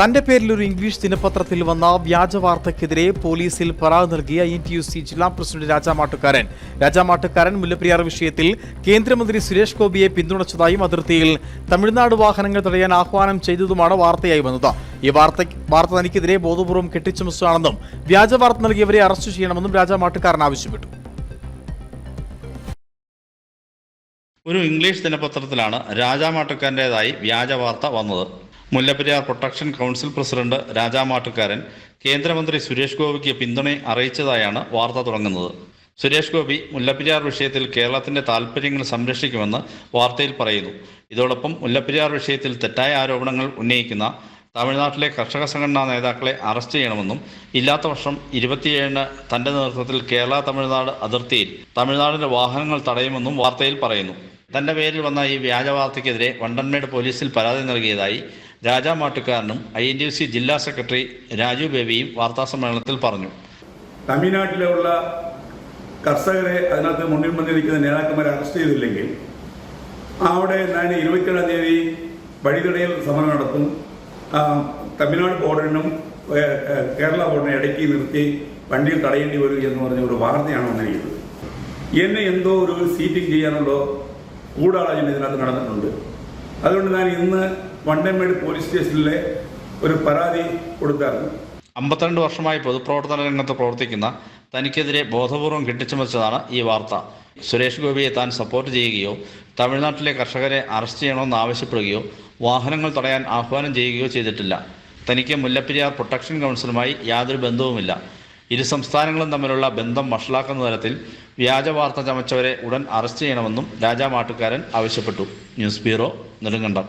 തന്റെ പേരിൽ ഒരു ഇംഗ്ലീഷ് ദിനപത്രത്തിൽ വന്ന വ്യാജ വാർത്തയ്ക്കെതിരെ പോലീസിൽ പരാതി നൽകിയ ഇ ടി യു സി ജില്ലാ പ്രസിഡന്റ് രാജാമാട്ടുകാരൻ. രാജാമാട്ടുകാരൻ മുല്ലപ്പെരിയാർ വിഷയത്തിൽ കേന്ദ്രമന്ത്രി സുരേഷ് ഗോപിയെ പിന്തുണച്ചതായും അതിർത്തിയിൽ തമിഴ്നാട് വാഹനങ്ങൾ തടയാൻ ആഹ്വാനം ചെയ്തതുമാണ് വാർത്തയായി വന്നത്. ഈ വാർത്ത വാർത്ത തനിക്കെതിരെ ബോധപൂർവം കെട്ടിച്ചമച്ചതാണെന്നും വ്യാജ വാർത്ത നൽകിയവരെ അറസ്റ്റ് ചെയ്യണമെന്നും രാജാമാട്ടുകാരൻ ആവശ്യപ്പെട്ടു. ഒരു ഇംഗ്ലീഷ് ദിനപത്രത്തിലാണ് രാജാമാട്ടുക്കാരന്റെതായി വ്യാജ വാർത്ത വന്നത്. Mullaperiyar protection council president Rajamattukaran കേന്ദ്രമന്ത്രി സുരേഷ് ഗോപിക്ക് പിന്തുണ അറിയിച്ചതായാണ് വാർത്ത തുടങ്ങുന്നത്. സുരേഷ് ഗോപി മുല്ലപ്പെരിയാർ വിഷയത്തിൽ കേരളത്തിന്റെ താൽപ്പര്യങ്ങൾ സംരക്ഷിക്കുമെന്ന് വാർത്തയിൽ പറയുന്നു. ഇതോടൊപ്പം മുല്ലപ്പെരിയാർ വിഷയത്തിൽ തെറ്റായ ആരോപണങ്ങൾ ഉന്നയിക്കുന്ന തമിഴ്നാട്ടിലെ കർഷക സംഘടനാ നേതാക്കളെ അറസ്റ്റ് ചെയ്യണമെന്നും ഇല്ലാത്ത വർഷം ഇരുപത്തിയേഴിന് തന്റെ നേതൃത്വത്തിൽ കേരള തമിഴ്നാട് അതിർത്തിയിൽ തമിഴ്നാടിന്റെ വാഹനങ്ങൾ തടയുമെന്നും വാർത്തയിൽ പറയുന്നു. തന്റെ പേരിൽ വന്ന ഈ വ്യാജ വാർത്തയ്ക്കെതിരെ വണ്ടൻമേട് പോലീസിൽ പരാതി നൽകിയതായി രാജാമാട്ടുകാരനും ഐ എൻ ഡി സി ജില്ലാ സെക്രട്ടറി രാജു ബേബിയും വാർത്താസമ്മേളനത്തിൽ പറഞ്ഞു. തമിഴ്നാട്ടിലുള്ള കർഷകരെ അതിനകത്ത് മുന്നിൽ നിൽക്കുന്ന നേതാക്കന്മാരെ അറസ്റ്റ് ചെയ്തില്ലെങ്കിൽ അവിടെ ഞാൻ ഇരുപത്തിയേഴാം തീയതി വഴിതടയിൽ സമരം നടത്തും. തമിഴ്നാട് ബോർഡറിനും കേരള ബോർഡറിനും ഇടയ്ക്ക് നിർത്തി വണ്ടിയിൽ തടയേണ്ടി വരും എന്ന് പറഞ്ഞ ഒരു വാർത്തയാണ് വന്നിരിക്കുന്നത്. എന്നെ എന്തോ ഒരു സീറ്റിംഗ് ചെയ്യാനുള്ള ഗൂഢാലോചന ഇതിനകത്ത് നടന്നിട്ടുണ്ട്. അതുകൊണ്ട് ഞാൻ ഇന്ന് വണ്ടമേട് പോലീസ് സ്റ്റേഷനിലെ ഒരു പരാതി കൊടുത്തായിരുന്നു. അമ്പത്തിരണ്ട് വർഷമായി പൊതുപ്രവർത്തന രംഗത്ത് പ്രവർത്തിക്കുന്ന തനിക്കെതിരെ ബോധപൂർവം കെട്ടിച്ചമച്ചതാണ് ഈ വാർത്ത. സുരേഷ് ഗോപിയെ താൻ സപ്പോർട്ട് ചെയ്യുകയോ തമിഴ്നാട്ടിലെ കർഷകരെ അറസ്റ്റ് ചെയ്യണമെന്ന് ആവശ്യപ്പെടുകയോ വാഹനങ്ങൾ തടയാൻ ആഹ്വാനം ചെയ്യുകയോ ചെയ്തിട്ടില്ല. തനിക്ക് മുല്ലപ്പെരിയാർ പ്രൊട്ടക്ഷൻ കൗൺസിലുമായി യാതൊരു ബന്ധവുമില്ല. ഇരു സംസ്ഥാനങ്ങളും തമ്മിലുള്ള ബന്ധം വഷളാക്കുന്ന തരത്തിൽ വ്യാജ വാർത്ത ചമച്ചവരെ ഉടൻ അറസ്റ്റ് ചെയ്യണമെന്നും രാജാമാട്ടുകാരൻ ആവശ്യപ്പെട്ടു. News bureau Nedumkandam.